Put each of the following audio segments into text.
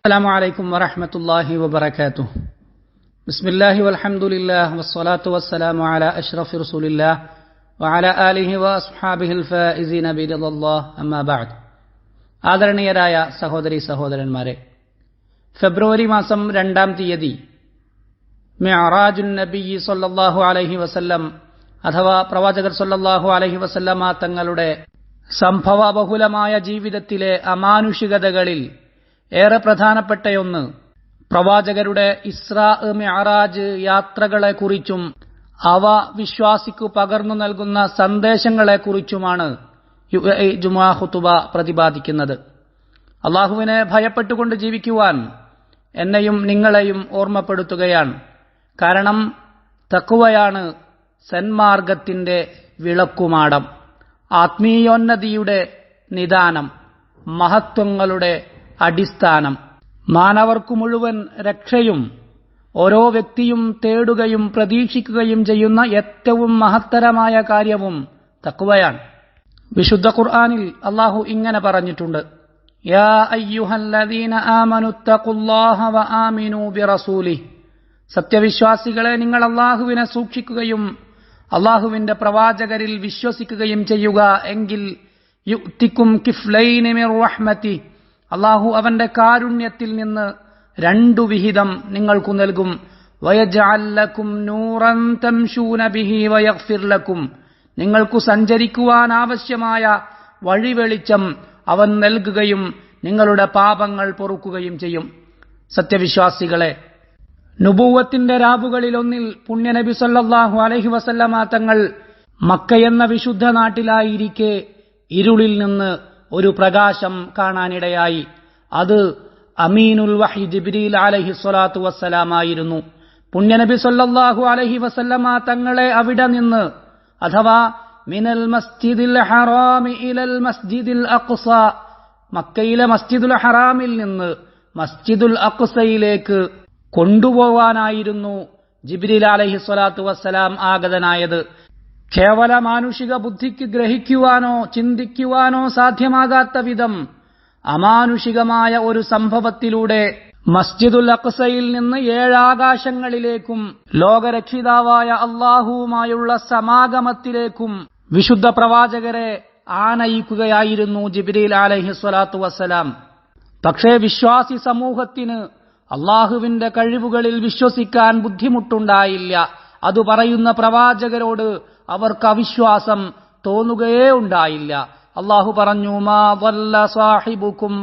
السلام عليكم ورحمة الله وبركاته بسم الله والحمد لله والصلاة والسلام على أشرف رسول الله وعلى آله وأصحابه الفائزين برضا الله أما بعد ആദരണീയരായ സഹോദരി സഹോദരന്മാരെ ഫെബ്രുവരി മാസം രണ്ടാം തീയതി മെഹറാജുൻ നബി സൊല്ലാഹു അലഹി വസല്ലം അഥവാ പ്രവാചകർ സൊല്ലാഹു അലഹി വസല്ലമ തങ്ങളുടെ സംഭവബഹുലമായ ജീവിതത്തിലെ അമാനുഷികതകളിൽ ഏറെ പ്രധാനപ്പെട്ടയൊന്ന് പ്രവാചകരുടെ ഇസ്രാ മെഹറാജ് യാത്രകളെക്കുറിച്ചും അവ വിശ്വാസിക്കു പകർന്നു നൽകുന്ന സന്ദേശങ്ങളെക്കുറിച്ചുമാണ് യു എ ജുമാ പ്രതിപാദിക്കുന്നത്. അള്ളാഹുവിനെ ഭയപ്പെട്ടുകൊണ്ട് ജീവിക്കുവാൻ എന്നെയും നിങ്ങളെയും ഓർമ്മപ്പെടുത്തുകയാണ്. കാരണം തക്കുവയാണ് സന്മാർഗത്തിന്റെ വിളക്കുമാടം ആത്മീയോന്നതിയുടെ നിദാനം മഹത്വങ്ങളുടെ അടിസ്ഥാനം. മാനവർക്കു മുഴുവൻ രക്ഷയും ഓരോ വ്യക്തിയും തേടുകയും പ്രതീക്ഷിക്കുകയും ചെയ്യുന്ന ഏറ്റവും മഹത്തരമായ കാര്യവും തക്കുവയാണ് വിശുദ്ധ ഖുർആാനിൽ അള്ളാഹു ഇങ്ങനെ പറഞ്ഞിട്ടുണ്ട്. യാ അയ്യുഹല്ലദീന വ ബിറസൂലി. സത്യവിശ്വാസികളെ നിങ്ങൾ അള്ളാഹുവിനെ സൂക്ഷിക്കുകയും അള്ളാഹുവിന്റെ പ്രവാചകരിൽ വിശ്വസിക്കുകയും ചെയ്യുക എങ്കിൽ യുക്തിക്കും കിഫ്ലൈനിമിർ മിർ റഹ്മതി അള്ളാഹു അവന്റെ കാരുണ്യത്തിൽ നിന്ന് രണ്ടു വിഹിതം നിങ്ങൾക്കു നൽകും. വയജാലക്കും നൂറൻ തംശൂന ബിഹി വയഫിർലക്കും നിങ്ങൾക്കു സഞ്ചരിക്കുവാൻ ആവശ്യമായ വഴിവെളിച്ചം അവൻ നൽകുകയും നിങ്ങളുടെ പാപങ്ങൾ പൊറുക്കുകയും ചെയ്യും. സത്യവിശ്വാസികളെ നുബൂവത്തിന്റെ രാവുകളിലൊന്നിൽ പുണ്യനബി സല്ലാഹു അലഹി വസല്ലമാ തങ്ങൾ മക്കയെന്ന വിശുദ്ധ നാട്ടിലായിരിക്കെ ഇരുളിൽ നിന്ന് ഒരു പ്രകാശം കാണാനിടയായി. അത് അമീനുൽ വഹി ജിബ്രീൽ അലഹി സ്വലാത്തു വസ്സലാമായിരുന്നു. പുണ്യനബി സൊല്ലാഹു അലഹി വസല്ലമ തങ്ങളെ അവിടെ നിന്ന് അഥവാ മിനൽ മസ്ജിദിൽ ഹറാമി ഇലൽ മസ്ജിദിൽ അഖ്സ മക്കയിലെ മസ്ജിദുൽ ഹറാമിൽ നിന്ന് മസ്ജിദുൽ അഖ്സയിലേക്ക് കൊണ്ടുപോവാനായിരുന്നു ജിബ്രീൽ അലഹി സ്വലാത്തു വസ്സലാം ആഗതനായത്. കേവല മാനുഷിക ബുദ്ധിക്ക് ഗ്രഹിക്കുവാനോ ചിന്തിക്കുവാനോ സാധ്യമാകാത്ത വിധം അമാനുഷികമായ ഒരു സംഭവത്തിലൂടെ മസ്ജിദുൽ അക്സയിൽ നിന്ന് ഏഴാകാശങ്ങളിലേക്കും ലോകരക്ഷിതാവായ അള്ളാഹുവുമായുള്ള സമാഗമത്തിലേക്കും വിശുദ്ധ പ്രവാചകരെ ആനയിക്കുകയായിരുന്നു ജിബിരിൽ അലഹി സ്വലാത്തു വസ്സലാം. പക്ഷേ വിശ്വാസി സമൂഹത്തിന് അള്ളാഹുവിന്റെ കഴിവുകളിൽ വിശ്വസിക്കാൻ ബുദ്ധിമുട്ടുണ്ടായില്ല. അത് പറയുന്ന പ്രവാചകരോട് അവർക്ക് അവിശ്വാസം തോന്നുകയേ ഉണ്ടായില്ല അള്ളാഹു പറഞ്ഞു സാഹിബുക്കും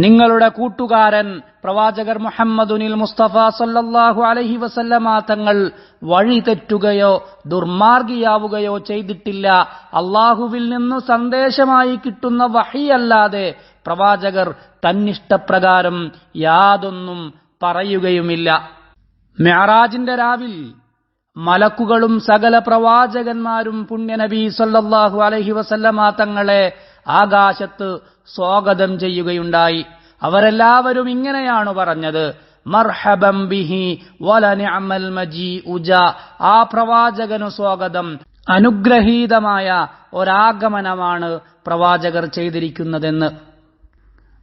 നിങ്ങളുടെ കൂട്ടുകാരൻ പ്രവാചകർ മുഹമ്മദുനിൽ മുസ്തഫ സല്ലാഹു അലഹി വസല്ലമ തങ്ങൾ വഴി തെറ്റുകയോ ദുർമാർഗിയാവുകയോ ചെയ്തിട്ടില്ല. അള്ളാഹുവിൽ നിന്ന് സന്ദേശമായി കിട്ടുന്ന വഹിയല്ലാതെ പ്രവാചകർ തന്നിഷ്ടപ്രകാരം യാതൊന്നും പറയുകയുമില്ല. മെഹറാജിന്റെ രാവിൽ മലക്കുകളും സകല പ്രവാചകന്മാരും പുണ്യനബി സല്ലാഹു അലഹി വസല്ലമ തങ്ങളെ ആകാശത്ത് സ്വാഗതം ചെയ്യുകയുണ്ടായി. അവരെല്ലാവരും ഇങ്ങനെയാണ് പറഞ്ഞത്. മർഹബം ബിഹി വലനിഅമൽ മജി ഉജ ആ പ്രവാചകനു സ്വാഗതം അനുഗ്രഹീതമായ ഒരാഗമനമാണ് പ്രവാചകർ ചെയ്തിരിക്കുന്നതെന്ന്.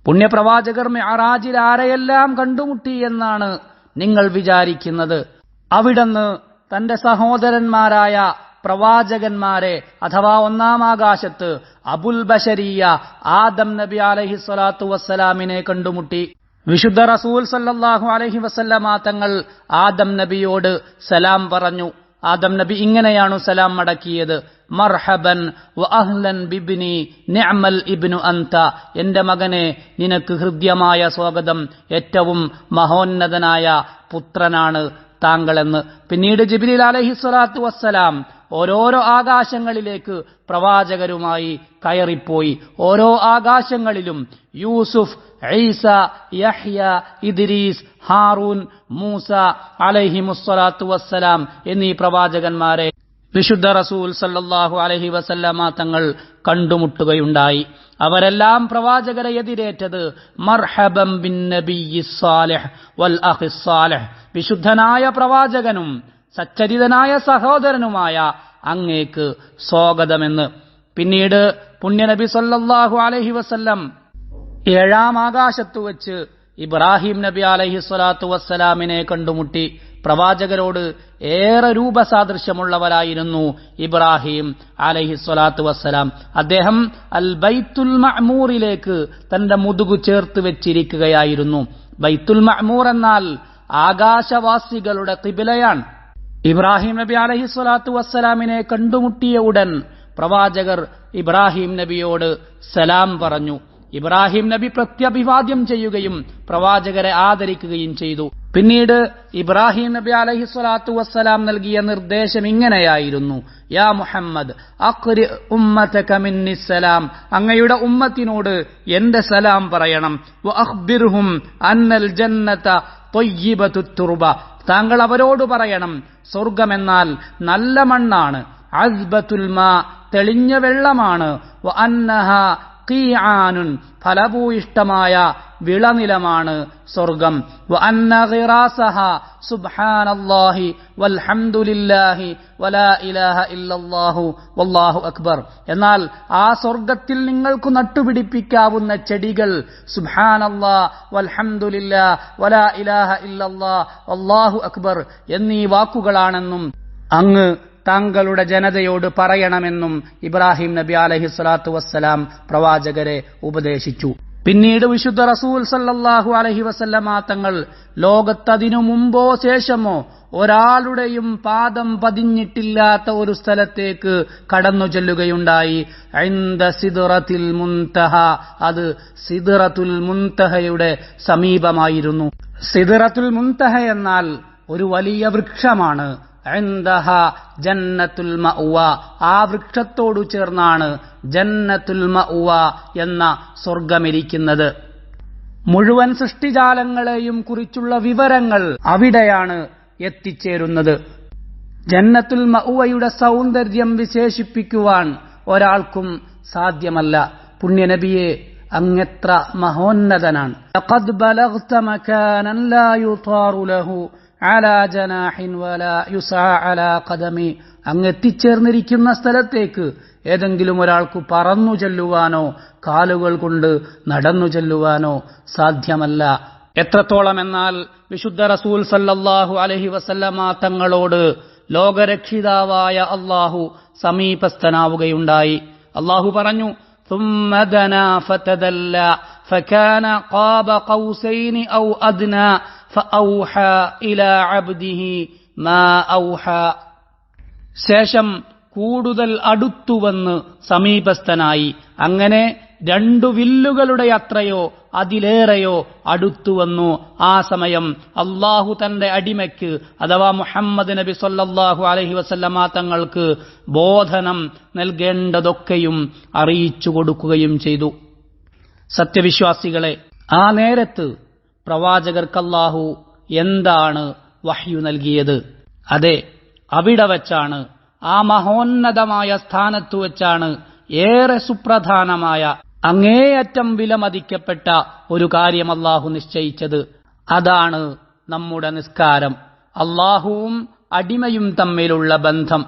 പുണ്യപ്രവാചകർ മെഹറാജിൽ ആരെയെല്ലാം കണ്ടുമുട്ടി എന്നാണ് നിങ്ങൾ വിചാരിക്കുന്നത്. അവിടന്ന് തന്റെ സഹോദരന്മാരായ പ്രവാചകന്മാരെ അഥവാ ഒന്നാം ആകാശത്ത് അബുൽ ബഷരിയ ആദം നബി അലഹി സ്വലാത്തു വസ്സലാമിനെ കണ്ടുമുട്ടി. വിശുദ്ധ റസൂൽ സല്ലാഹു അലഹി വസല്ലമ തങ്ങൾ ആദം നബിയോട് സലാം പറഞ്ഞു. ആദം നബി ഇങ്ങനെയാണു സലാം മടക്കിയത് മർഹബൻ അഹ്ലൻ ബിബ്നി നിഅമൽ ഇബ്നു അന്ത. എന്റെ മകനെ നിനക്ക് ഹൃദ്യമായ സ്വാഗതം. ഏറ്റവും മഹോന്നതനായ പുത്രനാണ് താങ്കളെന്ന്. പിന്നീട് ജിബ്രീൽ അലഹിസ്വലാത്തു വസ്സലാം ഓരോരോ ആകാശങ്ങളിലേക്ക് പ്രവാചകരുമായി കയറിപ്പോയി. ഓരോ ആകാശങ്ങളിലും യൂസുഫ് ഈസ യഹ്യ ഇദ്രീസ് ഹാറൂൻ മൂസ അലഹിമുസ്വലാത്തു വസ്സലാം എന്നീ പ്രവാചകന്മാരെ വിശുദ്ധ റസൂൽ സല്ലാഹു അലഹി വസല്ലമ തങ്ങൾ കണ്ടുമുട്ടുകയുണ്ടായി. അവരെല്ലാം പ്രവാചകരെ എതിരേറ്റത് മർഹബം ബിൻ വൽ സാലിഹ്. വിശുദ്ധനായ പ്രവാചകനും സച്ചരിതനായ സഹോദരനുമായ അങ്ങേക്ക് സ്വാഗതമെന്ന്. പിന്നീട് പുണ്യനബി സല്ലാഹു അലഹി വസല്ലം ഏഴാം ആകാശത്തു വെച്ച് ഇബ്രാഹിം നബി അലഹി സ്വലാത്തു വസ്സലാമിനെ കണ്ടുമുട്ടി. പ്രവാചകരോട് ഏറെ രൂപസാദൃശ്യമുള്ളവരായിരുന്നു ഇബ്രാഹിം അലഹി സ്വലാത്തു വസ്സലാം. അദ്ദേഹം അൽ ബൈത്തുൽ മഅമൂറിലേക്ക് തന്റെ മുതുകു ചേർത്ത് വെച്ചിരിക്കുകയായിരുന്നു. ബൈത്തുൽ മഅമൂർ എന്നാൽ ആകാശവാസികളുടെ കിബിലയാണ് ഇബ്രാഹിം നബി അലഹി സ്വലാത്തു വസ്സലാമിനെ കണ്ടുമുട്ടിയ ഉടൻ പ്രവാചകർ ഇബ്രാഹിം നബിയോട് സലാം പറഞ്ഞു. ഇബ്രാഹിം നബി പ്രത്യഭിവാദ്യം ചെയ്യുകയും പ്രവാചകരെ ആദരിക്കുകയും ചെയ്തു. പിന്നീട് ഇബ്രാഹിം നബി അലഹി സ്വലാത്തു വസ്സലാം നൽകിയ നിർദ്ദേശം ഇങ്ങനെയായിരുന്നു. യാ മുഹമ്മദ് അഖ്രി ഉമ്മതക മിന്നി സലാം. അങ്ങയുടെ ഉമ്മത്തിനോട് എന്റെ സലാം പറയണം. അഖ്ബിർഹും അന്നൽ ജന്നത ത്വയ്യിബത്തു തുർബ. താങ്കൾ അവരോട് പറയണം സ്വർഗമെന്നാൽ നല്ല മണ്ണാണ് അസ്ബത്തുൽ മാ തെളിഞ്ഞ വെള്ളമാണ് അന്നഹ ഫലഭൂയിഷ്ടമായ വിളനിലമാണ് സ്വർഗം. സുബ്ഹാനല്ലാഹി വൽഹംദുലില്ലാഹി വലാ ഇലാഹ വല്ലാഹു അക്ബർ. എന്നാൽ ആ സ്വർഗത്തിൽ നിങ്ങൾക്ക് നട്ടുപിടിപ്പിക്കാവുന്ന ചെടികൾ വലാ ഇലാഹ വല്ലാഹു അക്ബർ എന്നീ വാക്കുകളാണെന്നും അങ്ങ് താങ്കളുടെ ജനതയോട് പറയണമെന്നും ഇബ്രാഹിം നബി അലഹി സ്വലാത്തു വസ്സലാം പ്രവാചകരെ ഉപദേശിച്ചു. പിന്നീട് വിശുദ്ധ റസൂൽ സല്ലാഹു അലഹി വസല്ലമ തങ്ങൾ ലോകത്തതിനു മുമ്പോ ശേഷമോ ഒരാളുടെയും പാദം പതിഞ്ഞിട്ടില്ലാത്ത ഒരു സ്ഥലത്തേക്ക് കടന്നു ചെല്ലുകയുണ്ടായി. സിദുറത്തിൽ മുൻതഹ. അത് സിദുറത്തുൽ മുൻതഹയുടെ സമീപമായിരുന്നു. സിദുറത്തുൽ മുൻതഹ എന്നാൽ ഒരു വലിയ വൃക്ഷമാണ്. ജന്നത്തുൽ മഅ്വ ആ വൃക്ഷത്തോടു ചേർന്നാണ് ജന്നത്തുൽ മഅ്വ എന്ന സ്വർഗമിരിക്കുന്നത് മുഴുവൻ സൃഷ്ടിജാലങ്ങളെയും കുറിച്ചുള്ള വിവരങ്ങൾ അവിടെയാണ് എത്തിച്ചേരുന്നത്. ജന്നത്തുൽ മഅ്വയുടെ സൗന്ദര്യം വിശേഷിപ്പിക്കുവാൻ ഒരാൾക്കും സാധ്യമല്ല. പുണ്യനബിയെ അങ്ങെത്ര മഹോന്നതനാണ്. യുസാ കദമി അങ്ങ് എത്തിച്ചേർന്നിരിക്കുന്ന സ്ഥലത്തേക്ക് ഏതെങ്കിലും ഒരാൾക്ക് പറന്നു ചെല്ലുവാനോ കാലുകൾ കൊണ്ട് നടന്നു ചെല്ലുവാനോ സാധ്യമല്ല. എത്രത്തോളം എന്നാൽ വിശുദ്ധ റസൂൽ സല്ലല്ലാഹു അലഹി വസല്ലമ തങ്ങളോട് ലോകരക്ഷിതാവായ അള്ളാഹു സമീപസ്ഥനാവുകയുണ്ടായി. അള്ളാഹു പറഞ്ഞു ഫകാന ഖാബ ഔ അദ്ന ഫൗഹ ഇല അബ്ദിഹി മാ ഔഹ. ശേഷം കൂടുതൽ അടുത്തുവന്ന് സമീപസ്ഥനായി. അങ്ങനെ രണ്ടു വില്ലുകളുടെ അത്രയോ അതിലേറെയോ അടുത്തുവന്നു. ആ സമയം അള്ളാഹു തന്റെ അടിമയ്ക്ക് അഥവാ മുഹമ്മദ് നബി സൊല്ലാഹു അലഹി വസ്ല്ലമാ തങ്ങൾക്ക് ബോധനം നൽകേണ്ടതൊക്കെയും അറിയിച്ചു കൊടുക്കുകയും ചെയ്തു. സത്യവിശ്വാസികളെ ആ നേരത്ത് പ്രവാചകർക്ക് അല്ലാഹു എന്താണ് വഹ്യു നൽകിയത്? അതെ അവിടെ വച്ചാണ് ആ മഹോന്നതമായ സ്ഥാനത്തു വച്ചാണ് ഏറെ സുപ്രധാനമായ അങ്ങേയറ്റം വിലമതിക്കപ്പെട്ട ഒരു കാര്യം അല്ലാഹു നിശ്ചയിച്ചത്. അതാണ് നമ്മുടെ നിസ്കാരം. അള്ളാഹുവും അടിമയും തമ്മിലുള്ള ബന്ധം.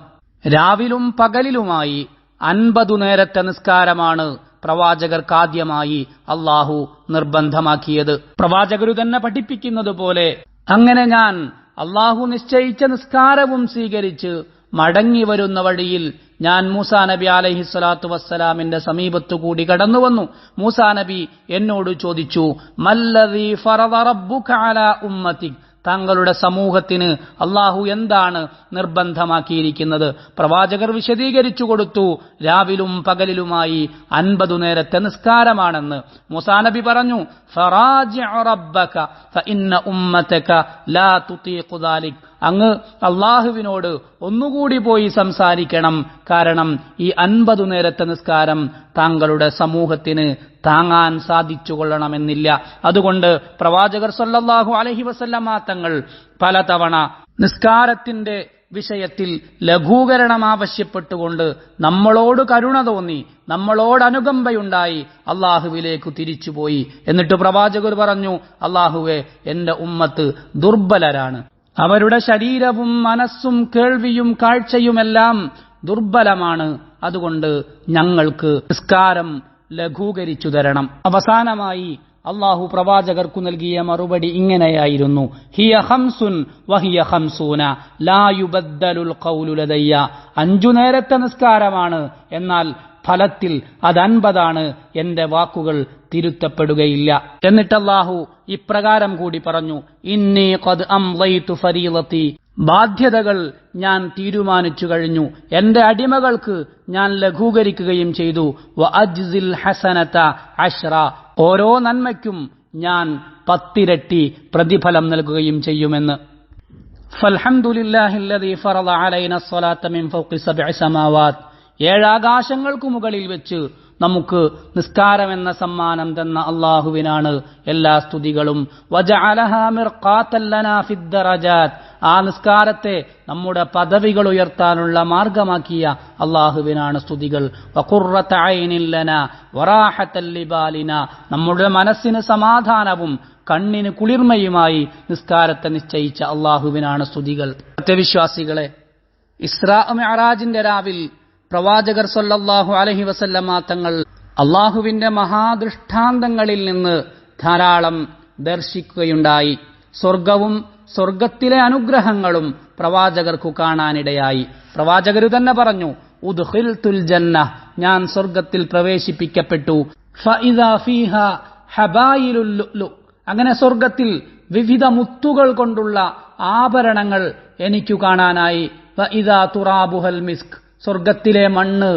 രാവിലും പകലിലുമായി അൻപതു നേരത്തെ നിസ്കാരമാണ് പ്രവാചകർക്കാദ്യമായി അള്ളാഹു നിർബന്ധമാക്കിയത്. പ്രവാചകരു തന്നെ പഠിപ്പിക്കുന്നത് പോലെ അങ്ങനെ ഞാൻ അള്ളാഹു നിശ്ചയിച്ച നിസ്കാരവും സ്വീകരിച്ച് മടങ്ങി വരുന്ന വഴിയിൽ ഞാൻ മൂസാ നബി അലഹി സ്വലാത്തു വസ്സലാമിന്റെ സമീപത്തു കൂടി കടന്നു വന്നു. മൂസാ നബി എന്നോട് ചോദിച്ചു അലാ ഉമ്മത്തിക്? താങ്കളുടെ സമൂഹത്തിന് അള്ളാഹു എന്താണ് നിർബന്ധമാക്കിയിരിക്കുന്നത്? പ്രവാചകർ വിശദീകരിച്ചു കൊടുത്തു രാവിലും പകലിലുമായി അൻപതു നേരത്തെ നിസ്കാരമാണെന്ന്. മുസാനബി പറഞ്ഞു അങ്ങ് അള്ളാഹുവിനോട് ഒന്നുകൂടി പോയി സംസാരിക്കണം. കാരണം ഈ അൻപതു നേരത്തെ നിസ്കാരം താങ്കളുടെ സമൂഹത്തിന് താങ്ങാൻ സാധിച്ചു കൊള്ളണമെന്നില്ല അതുകൊണ്ട് പ്രവാചകർ സല്ലാഹു അലഹി വസല്ലമ തങ്ങൾ പലതവണ നിസ്കാരത്തിന്റെ വിഷയത്തിൽ ലഘൂകരണം ആവശ്യപ്പെട്ടുകൊണ്ട് നമ്മളോട് കരുണ തോന്നി നമ്മളോട് അനുകമ്പയുണ്ടായി അള്ളാഹുവിലേക്ക് തിരിച്ചുപോയി. എന്നിട്ട് പ്രവാചകർ പറഞ്ഞു അള്ളാഹുവെ എന്റെ ഉമ്മത്ത് ദുർബലരാണ്. അവരുടെ ശരീരവും മനസ്സും കേൾവിയും കാഴ്ചയുമെല്ലാം ദുർബലമാണ്. അതുകൊണ്ട് ഞങ്ങൾക്ക് നിസ്കാരം ലഘൂകരിച്ചു തരണം. അവസാനമായി അള്ളാഹു പ്രവാചകർക്കു നൽകിയ മറുപടി ഇങ്ങനെയായിരുന്നു. ഹിയ ഹംസുൻ വഹിയ ഹംസൂന ലായുബദ്ദലുൽ കൗലുലതയ്യ അഞ്ചു നേരത്തെ നിസ്കാരമാണ്. എന്നാൽ ഫലത്തിൽ അത് അൻപതാണ് എന്റെ വാക്കുകൾ തിരുത്തപ്പെടുകയില്ല. എന്നിട്ട് അള്ളാഹു ഇപ്രകാരം കൂടി പറഞ്ഞു ഇന്നി ഖദ് അംലൈതു ബാധ്യതകൾ ഞാൻ തീരുമാനിച്ചു കഴിഞ്ഞു. എന്റെ അടിമകൾക്ക് ഞാൻ ലഘൂകരിക്കുകയും ചെയ്തു. വ ഹസനത അഷ്റ ഓരോ നന്മയ്ക്കും ഞാൻ പത്തിരട്ടി പ്രതിഫലം നൽകുകയും ചെയ്യുമെന്ന്. ഫൽഹംദുലില്ലാഹില്ലദീ ഫറള അലൈന സ്വലാത്ത മിൻ ഫൗഖി സബ്ഇ സമാവാത്ത്. ഏഴാകാശങ്ങൾക്കു മുകളിൽ വെച്ച് നമുക്ക് നിസ്കാരം എന്ന സമ്മാനം തന്ന അള്ളാഹുവിനാണ് എല്ലാ സ്തുതികളും. ആ നിസ്കാരത്തെ നമ്മുടെ പദവികൾ ഉയർത്താനുള്ള മാർഗമാക്കിയ അള്ളാഹുവിനാണ് സ്തുതികൾ. നമ്മുടെ മനസ്സിന് സമാധാനവും കണ്ണിന് കുളിർമയുമായി നിസ്കാരത്തെ നിശ്ചയിച്ച അള്ളാഹുവിനാണ് സ്തുതികൾ. സത്യവിശ്വാസികളെ ഇസ്രാ മെഹറാജിന്റെ രാവിൽ പ്രവാചകർ സൊല്ലാഹു അലഹി വസല്ലമ തങ്ങൾ അള്ളാഹുവിന്റെ മഹാദൃഷ്ടാന്തങ്ങളിൽ നിന്ന് ധാരാളം ദർശിക്കുകയുണ്ടായി. സ്വർഗവും സ്വർഗത്തിലെ അനുഗ്രഹങ്ങളും പ്രവാചകർക്കു കാണാനിടയായി. പ്രവാചകർ തന്നെ പറഞ്ഞു ഉദ്ഹിൽത്തുൽ ജന്ന ഞാൻ സ്വർഗത്തിൽ പ്രവേശിപ്പിക്കപ്പെട്ടു. അങ്ങനെ സ്വർഗത്തിൽ വിവിധ മുത്തുകൾ കൊണ്ടുള്ള ആഭരണങ്ങൾ എനിക്കു കാണാനായി. തുറാബുഹൽ മിസ്ക് സ്വർഗത്തിലെ മണ്ണ്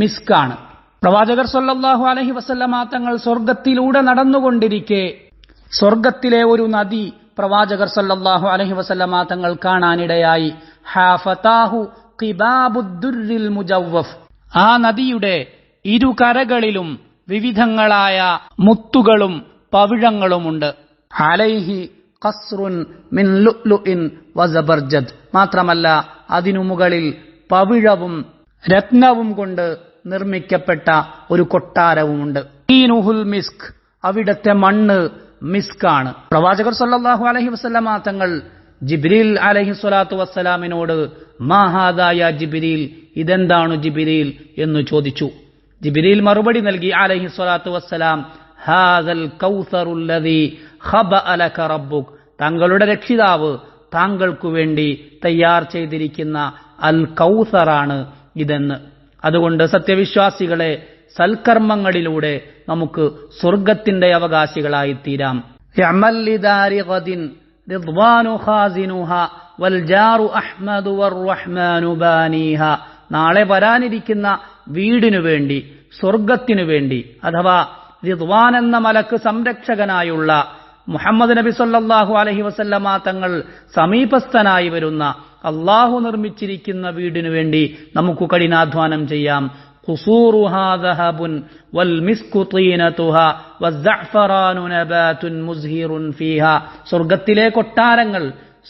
മിസ്കാണ്. പ്രവാചകർ സൊല്ലാഹു അലഹി വസല്ലമ തങ്ങൾ സ്വർഗത്തിലൂടെ നടന്നുകൊണ്ടിരിക്കെ സ്വർഗത്തിലെ ഒരു നദി പ്രവാചകർ സല്ലല്ലാഹു അലഹി വസല്ലമ തങ്ങൾ കാണാനിടയായി. ഹാഫതാഹു ആ നദിയുടെ ഇരുകരകളിലും വിവിധങ്ങളായ മുത്തുകളും പവിഴങ്ങളുമുണ്ട്. അലൈഹി ഖസ്റുൻ മിൻ ലുഅ്ലുഇൻ വസബർജദ് മാത്രമല്ല അതിനു മുകളിൽ പവിഴവും രത്നവും കൊണ്ട് നിർമ്മിക്കപ്പെട്ട ഒരു കൊട്ടാരവുമുണ്ട്. ഈനുഹുൽ മിസ്ക് അവിടത്തെ മണ്ണ് മിസ്കാണ്. പ്രവാചകർ സല്ലാഹു അലഹി വസല്ലമ തങ്ങൾ ജിബ്രീൽ അലഹി സ്വലാത്തു വസ്സലാമിനോട് മാഹാദായ ജിബിരിൽ ഇതെന്താണ് ജിബിരിൽ? എന്ന് ചോദിച്ചു. ജിബിരിൽ മറുപടി നൽകി അലഹി സ്വലാത്തു വസ്സലാം ഹാദൽ കൗസറുല്ലതി ഹബ അലക റബ്ബുക്. തങ്ങളുടെ രക്ഷിതാവ് താങ്കൾക്കു വേണ്ടി തയ്യാർ ചെയ്തിരിക്കുന്ന അൽ കൗസറാണ് ഇതെന്ന്. അതുകൊണ്ട് സത്യവിശ്വാസികളെ സൽക്കർമ്മങ്ങളിലൂടെ നമുക്ക് സ്വർഗത്തിന്റെ അവകാശികളായി തീരാം. നാളെ വരാനിരിക്കുന്ന വീടിനു വേണ്ടി സ്വർഗത്തിനു വേണ്ടി അഥവാ റിദ്വാൻ എന്ന മലക്ക് സംരക്ഷകനായുള്ള മുഹമ്മദ് നബി സല്ലാഹു അലഹി വസല്ലമ തങ്ങൾ സമീപസ്ഥനായി വരുന്ന അള്ളാഹു നിർമ്മിച്ചിരിക്കുന്ന വീടിനു വേണ്ടി നമുക്ക് കഠിനാധ്വാനം ചെയ്യാം قصورها ذهب والمسك طينتها والزعفران نبات مزهر فيها സ്വർഗത്തിലെ കൊട്ടാരങ്ങൾ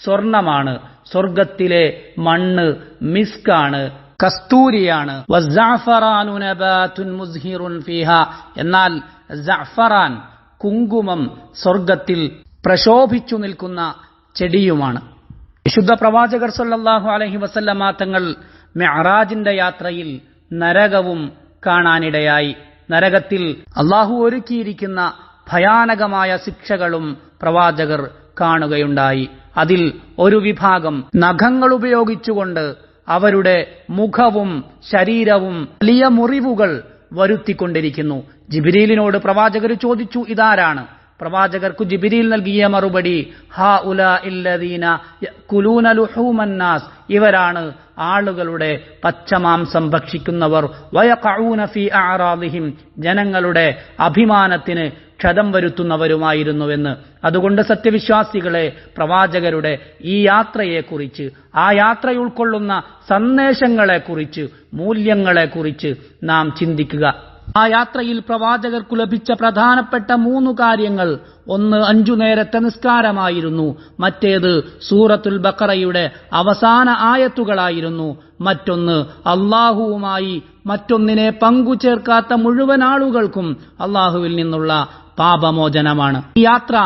സ്വർണമാണ് സ്വർഗത്തിലെ മണ്ണ് മിസ്കാണ് കസ്തൂരിയാണ് വസ്സഅഫറാനു നബാതുൻ മുസ്ഹിറുൻ ഫീഹ എന്നാൽ സഅഫറാൻ കുങ്കുമം സ്വർഗത്തിൽ പ്രശോഭിച്ചു നിൽക്കുന്ന ചെടിയുമാണ് വിശുദ്ധ പ്രവാചകർ സല്ലാഹു അലഹി വസല്ലമ തങ്ങൾ മെഹറാജിന്റെ യാത്രയിൽ നരകവും കാണാനിടയായി. നരകത്തിൽ അള്ളാഹു ഒരുക്കിയിരിക്കുന്ന ഭയാനകമായ ശിക്ഷകളും പ്രവാചകർ കാണുകയുണ്ടായി. അതിൽ ഒരു വിഭാഗം നഖങ്ങൾ ഉപയോഗിച്ചുകൊണ്ട് അവരുടെ മുഖവും ശരീരവും വലിയ മുറിവുകൾ വരുത്തിക്കൊണ്ടിരിക്കുന്നു. ജിബിരീലിനോട് പ്രവാചകർ ചോദിച്ചു ഇതാരാണ്? പ്രവാചകർക്കു ജിബിരിൽ നൽകിയ മറുപടി ഹാ ഉല ഇല്ലദീന കുലൂന ലുഹൂമന്നാസ് ഇവരാണ് ആളുകളുടെ പച്ചമാംസം ഭക്ഷിക്കുന്നവർ. വയഖഊന ഫീ അഅറാദിഹിം ജനങ്ങളുടെ അഭിമാനത്തിന് ക്ഷതം വരുത്തുന്നവരുമായിരുന്നുവെന്ന്. അതുകൊണ്ട് സത്യവിശ്വാസികളെ പ്രവാചകരുടെ ഈ യാത്രയെക്കുറിച്ച് ആ യാത്ര ഉൾക്കൊള്ളുന്ന സന്ദേശങ്ങളെക്കുറിച്ച് മൂല്യങ്ങളെക്കുറിച്ച് നാം ചിന്തിക്കുക. ആ യാത്രയിൽ പ്രവാചകർക്കു ലഭിച്ച പ്രധാനപ്പെട്ട മൂന്ന് കാര്യങ്ങൾ. ഒന്ന് അഞ്ചു നേരത്തെ നിസ്കാരമായിരുന്നു. മറ്റേത് സൂറത്തുൽ ബക്കറയുടെ അവസാന ആയത്തുകളായിരുന്നു. മറ്റൊന്ന് അള്ളാഹുവുമായി മറ്റൊന്നിനെ പങ്കുചേർക്കാത്ത മുഴുവൻ ആളുകൾക്കും അള്ളാഹുവിൽ നിന്നുള്ള പാപമോചനമാണ്. ഈ യാത്ര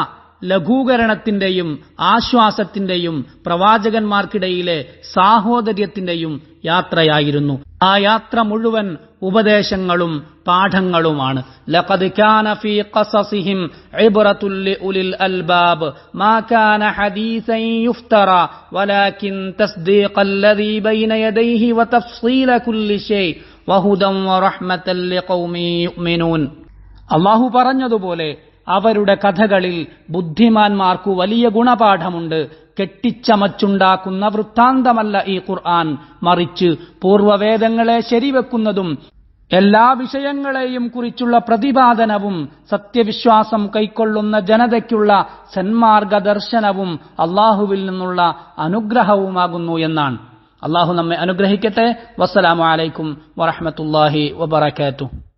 ലഘൂകരണത്തിന്റെയും ആശ്വാസത്തിന്റെയും പ്രവാചകന്മാർക്കിടയിലെ സാഹോദര്യത്തിന്റെയും യാത്രയായിരുന്നു. ആ യാത്ര മുഴുവൻ ഉപദേശങ്ങളും പാഠങ്ങളുമാണ്. ലഖദ് കാന ഫീ ഖസസിഹിം അൽബാബ്. മാ കാന ഹദീസൻ യുഫ്തറ. വലാകിൻ ബൈന യദൈഹി വതഫ്സീല കുല്ലി യുഅ്മിനൂൻ. അള്ളാഹു പറഞ്ഞതുപോലെ അവരുടെ കഥകളിൽ ബുദ്ധിമാന്മാർക്കു വലിയ ഗുണപാഠമുണ്ട്. കെട്ടിച്ചമച്ചുണ്ടാക്കുന്ന വൃത്താന്തമല്ല ഈ ഖുർആൻ. മറിച്ച് പൂർവവേദങ്ങളെ ശരിവെക്കുന്നതും എല്ലാ വിഷയങ്ങളെയും കുറിച്ചുള്ള പ്രതിപാദനവും സത്യവിശ്വാസം കൈക്കൊള്ളുന്ന ജനതയ്ക്കുള്ള സന്മാർഗ ദർശനവും അള്ളാഹുവിൽ നിന്നുള്ള അനുഗ്രഹവുമാകുന്നു എന്നാണ്. അള്ളാഹു നമ്മെ അനുഗ്രഹിക്കട്ടെ. വസ്സലാമലൈക്കും വറഹമത്തല്ലാഹി വബറകാതുഹു.